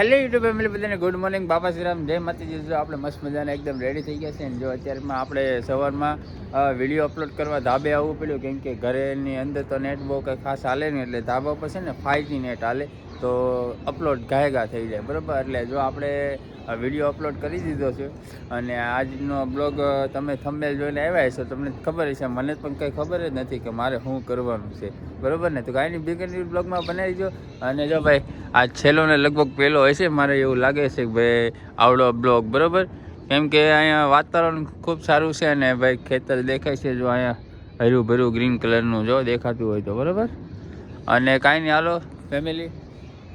Hello YouTube family બધાને good morning બાપા શ્રીરામ જય માતાજી. આપણે મસ્ત મજાને, એકદમ રેડી થઈ ગયા છે જો અત્યારમાં આપણે સવારમાં વીડિયો અપલોડ કરવા ધાબે આવવું પડ્યું કેમ કે ઘરેની અંદર તો નેટ બહુ કંઈ ખાસ હાલે નહીં એટલે ધાબા પર છે ને ફાઈવજી નેટ હાલે તો અપલોડ ગાયગા થઈ જાય, બરાબર? એટલે જો આપણે વીડિયો અપલોડ કરી દીધો છે અને આજનો બ્લોગ તમે થંબેલ જોઈને આવ્યા છો તમને ખબર છે મને પણ કંઈ ખબર જ નથી કે મારે શું કરવાનું છે, બરાબર ને? તો કાંઈ બિગન બ્લોગમાં બનાવી દો અને જો ભાઈ, આ છેલ્લો ને લગભગ પહેલો હશે, મારે એવું લાગે છે કે ભાઈ, આવડો બ્લોગ બરાબર? કેમ કે અહીંયા વાતાવરણ ખૂબ સારું છે અને ભાઈ ખેતર દેખાય છે જો અહીંયા હર્યું ભર્યું ગ્રીન કલરનું જો દેખાતું હોય તો, બરાબર? અને કાંઈ નહીં, હાલો ફેમિલી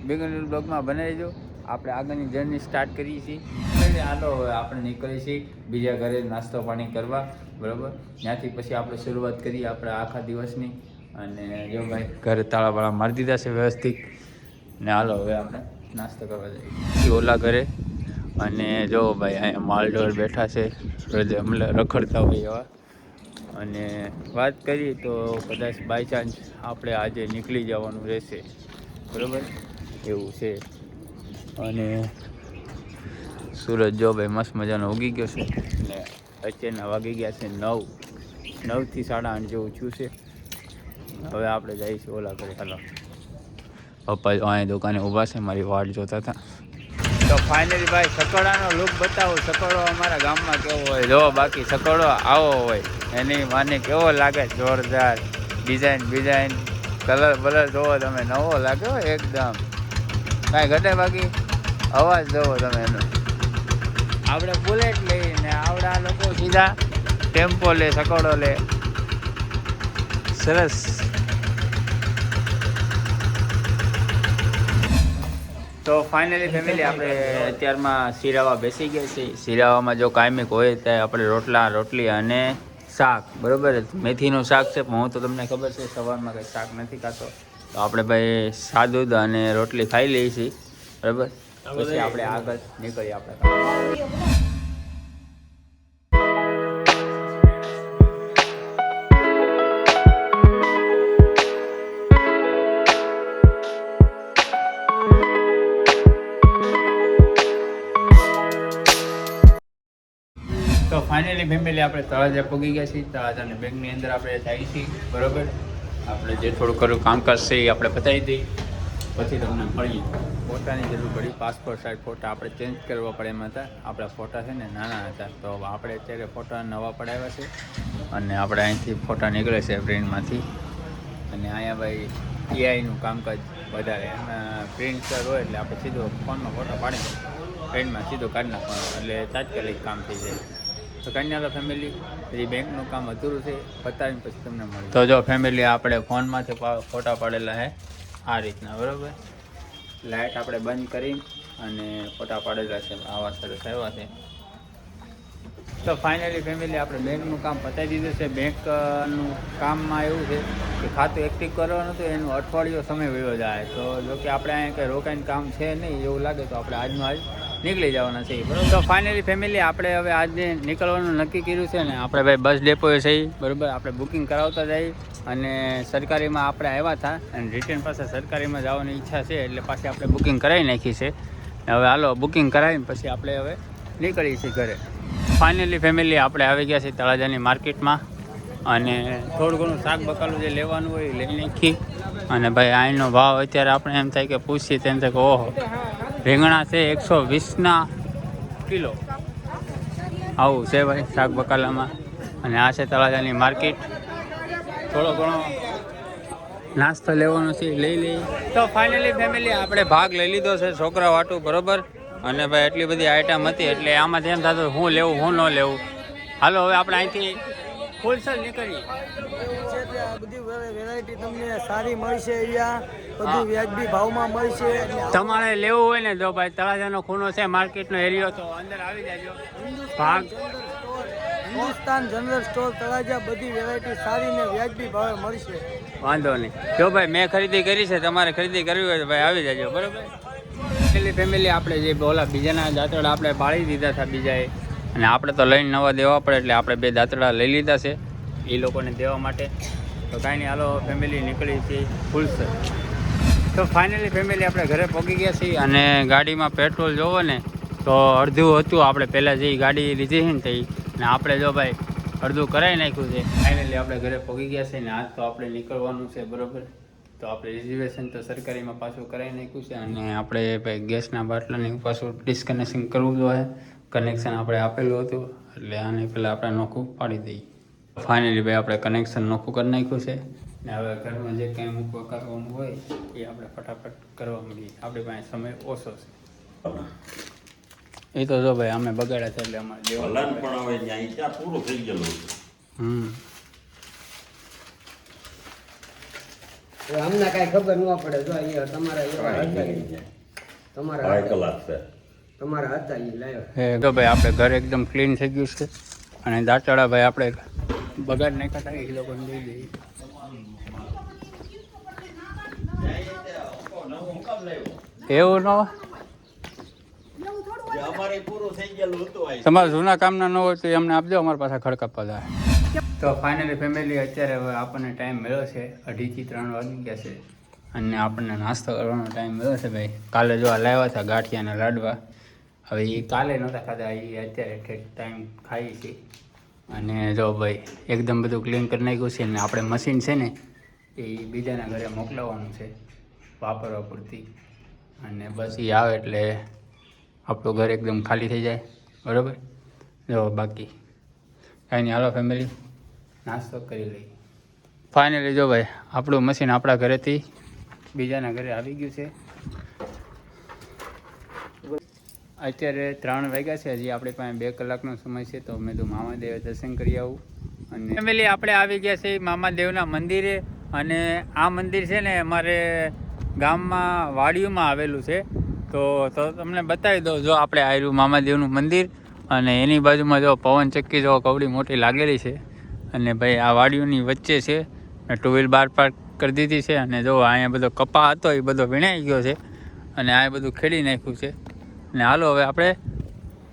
બિગન બ્લોગમાં બનાવી દો આપણે આગળની જર્ની સ્ટાર્ટ કરીએ છીએ. હાલો, હવે આપણે નીકળીએ છીએ બીજા ઘરે નાસ્તો પાણી કરવા, બરાબર? ત્યાંથી પછી આપણે શરૂઆત કરીએ આપણે આખા દિવસની. અને જો ભાઈ, ઘરે તાળાવાળા મારી દીધા છે વ્યવસ્થિત. ને હાલો, હવે આપણે નાસ્તો કરવા જઈએ. ઓલા ઘરે અને જો ભાઈ અહીંયા માલઢોર બેઠા છે રખડતા હોય એવા. અને વાત કરીએ તો કદાચ બાય ચાન્સ આપણે આજે નીકળી જવાનું રહેશે. બરાબર? એવું છે. અને સૂરજ જો ભાઈ મસ્ત મજાનો ઉગી ગયો છે. અને અત્યારના વાગી ગયા છે નવ. નવથી સાડા આઠ જેવું થયું છે. હવે આપણે જઈશું ઓલા ઘરે. હાલો. પપ્પા અહીંયા દુકાને ઊભા છે, મારી વાટ જોતા હતા. તો ફાઇનલી ભાઈ સકડાનો લુક બતાવો. સકડો અમારા ગામમાં કેવો હોય, જો બાકી સકડો આવો હોય. એની માને કેવો લાગે? જોરદાર. ડિઝાઇન ડિઝાઇન કલર બલર જોવો તમે. નવો લાગે હો એકદમ. કાંઈ ઘટે બાકી? અવાજ જોવો તમે એનો. આપણે બુલેટ લઈને આવડા લોકો સીધા ટેમ્પો લે સકડો લે. સરસ. તો ફાઇનલી ફેમિલી આપણે અત્યારમાં શિરાવા બેસી ગયા છીએ. શિરાવામાં જો કાયમિક હોય ત્યાં આપણે રોટલા રોટલી અને શાક. બરાબર? મેથીનું શાક છે પણ હું તો તમને ખબર છે સવારમાં કંઈ શાક નથી ખાતો. તો આપણે ભાઈ સાદુદ અને રોટલી ખાઈ લઈએ છીએ. બરાબર? પછી આપણે આગળ નીકળીએ આપણે. ફાઇનલી ફેમિલી આપણે તળાજા પગી ગયા છીએ. તળાજાની બેંકની અંદર આપણે જઈએ છીએ. બરોબર? આપણે જે થોડું ઘણું કામકાજ છે એ આપણે પતાવી દઈએ. પછી તમને મળીએ. ફોટાની જરૂર પડી. પાસપોર્ટ સાઇઝ ફોટા આપણે ચેન્જ કરવા પડે એમાં હતા આપણા ફોટા છે ને નાના હતા. તો આપણે અત્યારે ફોટા નવા પડાવ્યા છે. અને આપણે અહીંથી ફોટા નીકળે છે પ્રિન્ટમાંથી અને અહીંયા ભાઈ એઆઈનું કામકાજ વધારે. એમાં પ્રિન્ટર હોય એટલે આપણે સીધો ફોનમાં ફોટો પાડી પ્રિન્ટમાં સીધો કાઢી નાખવાનો. એટલે તાત્કાલિક કામ થઈ જાય. તો કન્યાલા ફેમિલી પછી બેંકનું કામ અધૂરું છે પતાવીને પછી તમને મળે તો જો ફેમિલી આપણે ફોનમાંથી ફોટા પાડેલા છે આ રીતના બરાબર? લાઇટ આપણે બંધ કરી અને ફોટા પાડેલા છે આવા સરસ આવ્યા છે. તો ફાઇનલી ફેમિલી આપણે બેંકનું કામ પતાવી દીધું છે બેંકનું કામમાં એવું છે કે ખાતું એક્ટિવ કરવાનું હતું એનું અઠવાડિયો સમય વયો જાય. તો જો કે આપણે અહીંયા કંઈ રોકાઈને કામ છે નહીં એવું લાગે તો આપણે આજનું આજ નીકળી જવાના છે. બરાબર? તો ફાઇનલી ફેમિલી આપણે હવે આજે નીકળવાનું નક્કી કર્યું છે ને, આપણે ભાઈ બસ ડેપોએ છે બરાબર? આપણે બુકિંગ કરાવતા જઈએ અને સરકારીમાં આપણે આવ્યા હતા અને રિટર્ન પાસે સરકારીમાં જવાની ઈચ્છા છે, એટલે પાછી આપણે બુકિંગ કરાવી નાખી છે. હવે હાલો બુકિંગ કરાવીને પછી આપણે હવે નીકળીએ છીએ ઘરે. ફાઇનલી ફેમિલી આપણે આવી ગયા છીએ તળાજાની માર્કેટમાં અને થોડું ઘણું શાક બકાલું જે લેવાનું હોય લઈ નાખી. અને ભાઈ આઈનો ભાવ અત્યારે આપણે એમ થાય કે પૂછીએ, તેમ થાય કે ઓહો રીંગણા છે એકસો વીસના કિલો. આવું છે ભાઈ શાક બકાલામાં અને આ છે તળાજાની માર્કેટ. થોડો ઘણો નાસ્તો લેવાનો છે, લઈ લઈ તો ફાઇનલી ફેમિલી આપણે ભાગ લઈ લીધો છે છોકરા વાટું, બરોબર? અને ભાઈ એટલી બધી આઈટમ હતી, એટલે આમાં એમ થતું હું લેવું, હું ન લેવું. હાલો, હવે આપણે અહીંથી ફૂલસેલ નીકળી. છે તે બધી વેરાયટી તમને સારી મળશે અહીંયા બધું વ્યાજબી ભાવમાં મળશે તમારે લેવું હોય ને જો ભાઈ, તળાજાનો ખૂણો છે, માર્કેટનો એરિયો તો અંદર આવી જાજો. ભાગ. હિન્દુસ્તાન જનરલ સ્ટોર તળાજા બધી વેરાયટી સારી ને વ્યાજબી ભાવે મળશે વાંધો નહીં. જો ભાઈ, મેં ખરીદી કરી છે, તમારે ખરીદી કરવી હોય તો ભાઈ આવી જાજો, બરોબર? ફેમિલી ફેમિલી આપણે જે બોલા બીજાના દાંતરડા આપણે પાળી દીધા હતા બીજાએ. અને આપણે તો લઈને નવા દેવા પડે એટલે આપણે બે દાંતડા લઈ લીધા છે. એ લોકોને દેવા માટે. તો કાંઈ નહીં, હાલો ફેમિલી નીકળી છે ફૂલસર તો ફાઇનલી ફેમિલી આપણે ઘરે પહોંચી ગયા છીએ અને ગાડીમાં પેટ્રોલ જોવો ને, તો અડધું હતું, આપણે પહેલાં જે ગાડી લીધી છે ને તે અને આપણે જો ભાઈ, અડધું કરાવી નાખ્યું છે. ફાઇનલી આપણે ઘરે પહોંચી ગયા છે ને આજ તો આપણે નીકળવાનું છે, બરોબર? તો આપણે રિઝર્વેશન તો સરકારીમાં પાછું કરાવી નાખ્યું છે અને આપણે ભાઈ ગેસના બાટલાને પાછું ડિસ્કનેક્શન કરવું જોઈએ. કનેક્શન આપણે આપેલું હતું એટલે આને પહેલાં આપણે નોખું પાડી દઈએ. ફાઇનલી ભાઈ આપણે કનેક્શન નોખું કરી નાખ્યું છે. ને હવે ઘરમાં જે કંઈ મૂકવા કરવાનું હોય એ આપણે ફટાફટ કરવા માંડીએ. આપણી પાસે સમય ઓછો છે. એ તો જો ભાઈ અમે બગાડ્યા છે એટલે અમારે જેવું પણ હવે ત્યાં પૂરું થઈ ગયેલું હમ. એ અમને કાંઈ ખબર ન પડે જો અહીંયા તમારા. તમારા કલાક છે. તમારા હતા એ લાવ્યા એ જો ભાઈ, આપણે ઘર એકદમ ક્લીન થઈ ગયું છે. અને દાંતડા ભાઈ આપણે બગાડ નહીં કરતા એ લોકોને લઈ દઈએ. એવું જૂના કામના ન હોય તો એમને આપજો અમારા પાસે ખડકાપા તો ફાઇનલી ફેમિલી અત્યારે હવે આપણને ટાઈમ મળ્યો છે, અઢીથી ત્રણ વાગી ગયા છે. અને આપણને નાસ્તો કરવાનો ટાઈમ મળ્યો છે ભાઈ. કાલે જો લાવ્યા હતા ગાંઠિયા અને લાડવા. હવે એ કાલે નહોતા ખાધા એ અત્યારે ઠેક ટાઈમ ખાઈ છે અને જો ભાઈ, એકદમ બધું ક્લીન કરી નાખ્યું છે ને આપણે મશીન છે ને, એ બીજાના ઘરે મોકલાવવાનું છે, વાપરવા પૂરતી. અને બસ એ આવે એટલે આપણું ઘર એકદમ ખાલી થઈ જાય, બરાબર? જો બાકી, કાંઈ નહીં, હાલો ફેમિલી નાસ્તો કરી લઈએ. ફાઇનલી જો ભાઈ, આપણું મશીન આપણા ઘરેથી બીજાના ઘરે આવી ગયું છે. અત્યારે ત્રણ વાગ્યા છે, હજી આપણી પાસે બે કલાકનો સમય છે, તો મેં તો મામાદેવે દર્શન કરી આવું. અને ફેમિલી આપણે આવી ગયા છે મામાદેવના મંદિરે અને આ મંદિર છે ને અમારે ગામમાં વાડીઓમાં આવેલું છે. તો તો તમને બતાવી દઉં, જો આપણે આવ્યું મામાદેવનું મંદિર અને એની બાજુમાં જો પવન ચક્કી જો કવડી મોટી લાગેલી છે અને ભાઈ આ વાડીઓની વચ્ચે છે. ટુ વ્હીલ બાર પાર્ક કરી દીધી છે અને જો અહીંયા બધો કપા હતો એ બધો વીણાઈ ગયો છે અને આ બધું ખેડી નાખ્યું છે. અને હાલો, હવે આપણે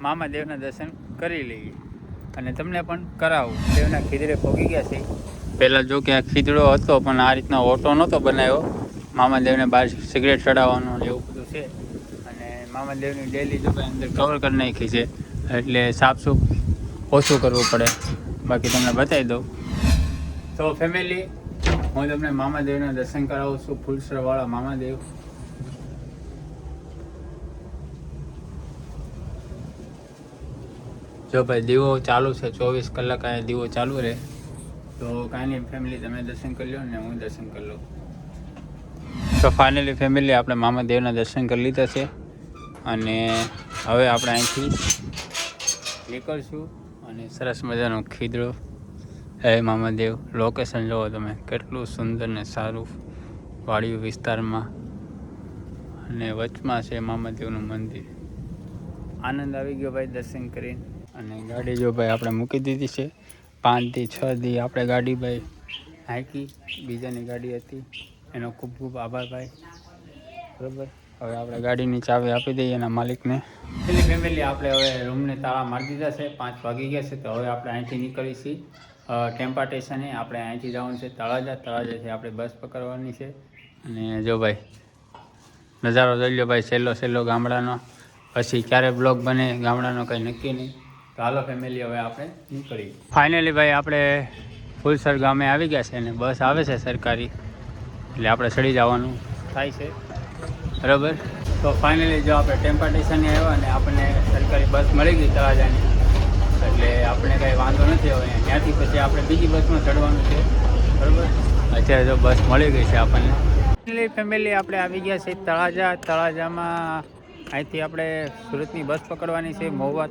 મામાદેવના દર્શન કરી લઈએ. અને તમને પણ કરાવું. દેવના ખીદડે પહોંચી ગયા છે. પહેલાં જો કે આ ખીદડો હતો, પણ આ રીતના ઓટો નહોતો બનાવ્યો. મામાદેવને બહાર સિગરેટ ચડાવવાનું એવું બધું છે. અને મામાદેવની ડેલી જો અંદર કવર કરી નાખી છે. એટલે સાફસૂફ ઓછું કરવું પડે. બાકી તમને બતાવી દઉં. તો ફેમિલી હું તમને મામાદેવના દર્શન કરાવું છું. ફૂલસરવાળા મામાદેવ. જો ભાઈ દીવો ચાલુ છે, ચોવીસ કલાક અહીંયા દીવો ચાલુ રહે. તો કાંઈ નહીં ફેમિલી તમે દર્શન કરી લો ને હું દર્શન કરી લઉં. તો ફાઇનલી ફેમિલી આપણે મામાદેવના દર્શન કરી લીધા છે. અને હવે આપણે અહીંથી નીકળશું અને સરસ મજાનો ખીદડો હે મામાદેવ લોકેશન જોવો તમે. કેટલું સુંદર ને સારું વાડિયું વિસ્તારમાં. અને વચમાં છે મામાદેવનું મંદિર. આનંદ આવી ગયો ભાઈ દર્શન કરીને. અને ગાડી જો ભાઈ આપણે મૂકી દીધી છે. પાંચથી છ દી આપણે ગાડી ભાઈ હાંકી. બીજાની ગાડી હતી. એનો ખૂબ ખૂબ આભાર ભાઈ. બરાબર? હવે આપણે ગાડીની ચાવી આપી દઈએ એના માલિકને. પેલી ફેમિલી આપણે હવે રૂમને તાળા મારી દીધા છે. પાંચ વાગી ગયા છે તો હવે આપણે અહીંથી નીકળી છીએ. ટેમ્પા સ્ટેશને આપણે અહીંથી જવાનું છે તળાજા. તળાજાથી આપણે બસ પકડવાની છે. અને જો ભાઈ, નજારો જોઈ લો ભાઈ, છેલ્લો છેલ્લો ગામડાનો. પછી ક્યારે બ્લોગ બને ગામડાનો કંઈ નક્કી નહીં. હાલો ફેમિલી હવે આપણે નીકળીએ. ફાઇનલી ભાઈ આપણે ફૂલસર ગામે આવી ગયા છે અને બસ આવે છે સરકારી. એટલે આપણે ચડી જવાનું. થાય છે. બરાબર? તો ફાઇનલી જો આપણે ટેમ્પા સ્ટેશને આવ્યા અને આપણને સરકારી બસ મળી ગઈ તળાજાની એટલે આપણે કંઈ વાંધો નથી હવે. ત્યાંથી પછી આપણે બીજી બસમાં ચડવાનું છે. બરાબર? અત્યારે જો બસ મળી ગઈ છે આપણને. ફેમિલી આપણે આવી ગયા છે તળાજા. તળાજામાં અહીંથી આપણે સુરતની બસ પકડવાની છે મહુવા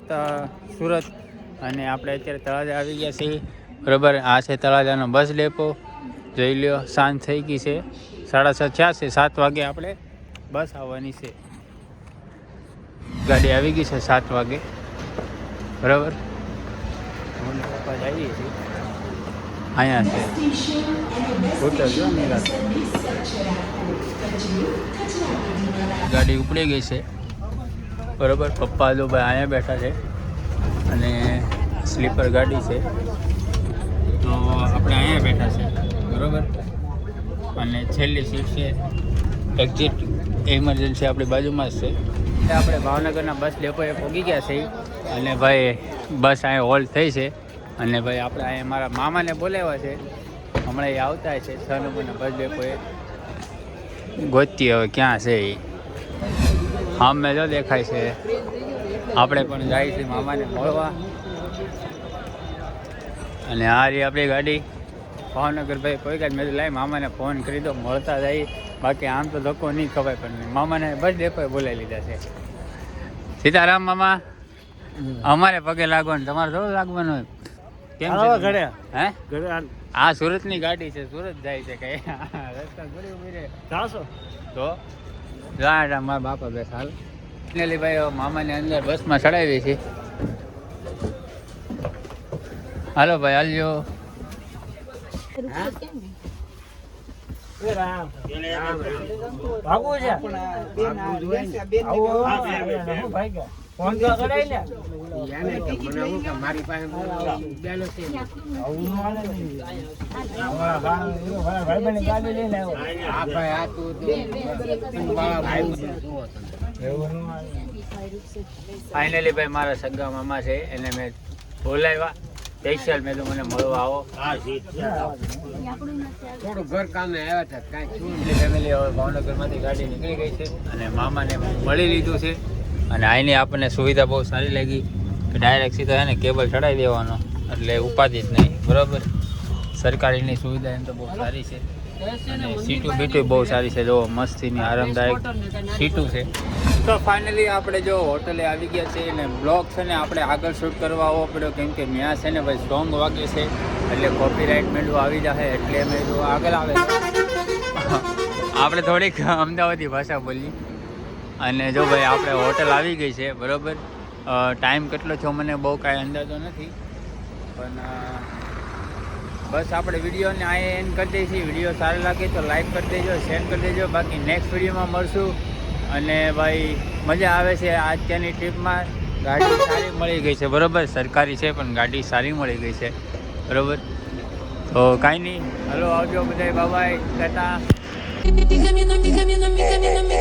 સુરત. અને આપણે અત્યારે તળાજા આવી ગયા છીએ. બરાબર, આ છે તળાજાનો બસ ડેપો. જોઈ લ્યો સાંજ થઈ ગઈ છે. સાડા સાત થયા છે, સાત વાગે આપણે બસ આવવાની છે. ગાડી આવી ગઈ છે સાત વાગે. બરાબર? પપ્પા જઈએ છીએ. છે. હોટલ ગાડી ઉપડી ગઈ છે. બરાબર? પપ્પા જો ભાઈ અહીંયા બેઠા છે અને સ્લીપર ગાડી છે, તો આપણે અહીંયા બેઠા છે, બરાબર? અને છેલ્લી સીટ છે, એક્ઝિટ ઇમરજન્સી આપણી બાજુમાં જ છે. આપણે ભાવનગરના બસ ડેપોએ પહોંચી ગયા છે અને ભાઈ બસ અહીંયા હોલ્ડ થઈ છે અને ભાઈ આપણે અહીંયા મારા મામાને બોલાવ્યા છે. હમણાં એ આવતા છે છ નંબરના બસ ડેપોએ. ગોતી હવે ક્યાં છે એ? સામે જો દેખાય છે. આપણે પણ જાય છે મામાને મળવા. અને આ રહી આપણી ગાડી. ભાવનગર ભાઈ કોઈ કાંઈ મેં લાવી મામાને ફોન કરી દો મળતા જાય. બાકી આમ તો ધક્કો નહીં ખવાય પણ મામાને બસ ડેપોએ બોલાવી લીધા છે. સીતારામ મામા અમારે પગે લાગવાનું તમારે થોડું લાગવાનું હોય. કેમ ઘરે. હે? ઘરે આ સુરતની ગાડી છે સુરત જાય છે કઈ. રસ્તા તો? જા મારા બાપા બેસ હાલ. ફાઇનલી ભાઈ મામાને અંદર બસમાં ચડાવી છે. હાલો ભાઈ હાલજો ભાગવું છે? ફોન તો કરાય ને યાને કે મને હું કે મારી પાસે બેલો છે. આવું ન હાલે ને. અમારા ભાઈ- મારા ભાઈબંધની ગાડી લઈને આવ્યો. આ ભાઈ આ તું તો બાળા ભાઈ જુઓ એવું ન હાલે. ફાઇનલી ભાઈ મારા સગા મામા છે એને મેં બોલાવ્યા. સ્પેશિયલ મેં તો મને મળવા આવો. થોડું ઘર કામે આવ્યા હતા કાંઈ ફેમિલી હવે ભાવનગરમાંથી ગાડી નીકળી ગઈ છે અને મામાને મળી લીધું છે. અને અહીંની આપણને સુવિધા બહુ સારી લાગી કે ડાયરેક્ટ સીધો છે ને કેબલ ચડાવી દેવાનો. એટલે ઉપાધિ જ નહીં. બરાબર? સરકારીની સુવિધા એમ તો બહુ સારી છે. અને સીટું બીટું બહુ સારી છે. જો, મસ્તીની, આરામદાયક સીટું છે. તો ફાઇનલી આપણે જો હોટલે આવી ગયા છે અને બ્લોગ છે ને આપણે આગળ શૂટ કરવા આવવો પડ્યો કેમ કે ત્યાં છે ને ભાઈ સોંગ વાગે છે. એટલે કોપીરાઇટ મેળવું આવી જશે એટલે અમે જો આગળ આવે. આપણે થોડીક અમદાવાદી ભાષા બોલી અને જો ભાઈ, આપણે હોટલ આવી ગઈ છે, બરાબર? ટાઈમ કેટલો થયો મને બહુ કાંઈ અંદાજો નથી. પણ બસ આપણે વિડીયોને આ એન્ડ કરી દઈશું વીડિયો સારો લાગે તો લાઈક કરી દેજો શેર કરી દેજો. બાકી નેક્સ્ટ વિડીયોમાં મળશું. અને ભાઈ, મજા આવે છે અત્યારની ટ્રીપમાં ગાડી સારી મળી ગઈ છે, બરાબર? સરકારી છે, પણ ગાડી સારી મળી ગઈ છે, બરાબર? તો કાંઈ નહીં. હલો, આવજો બધા બાબાઈ Tata. Caminando, mi caminando, caminando.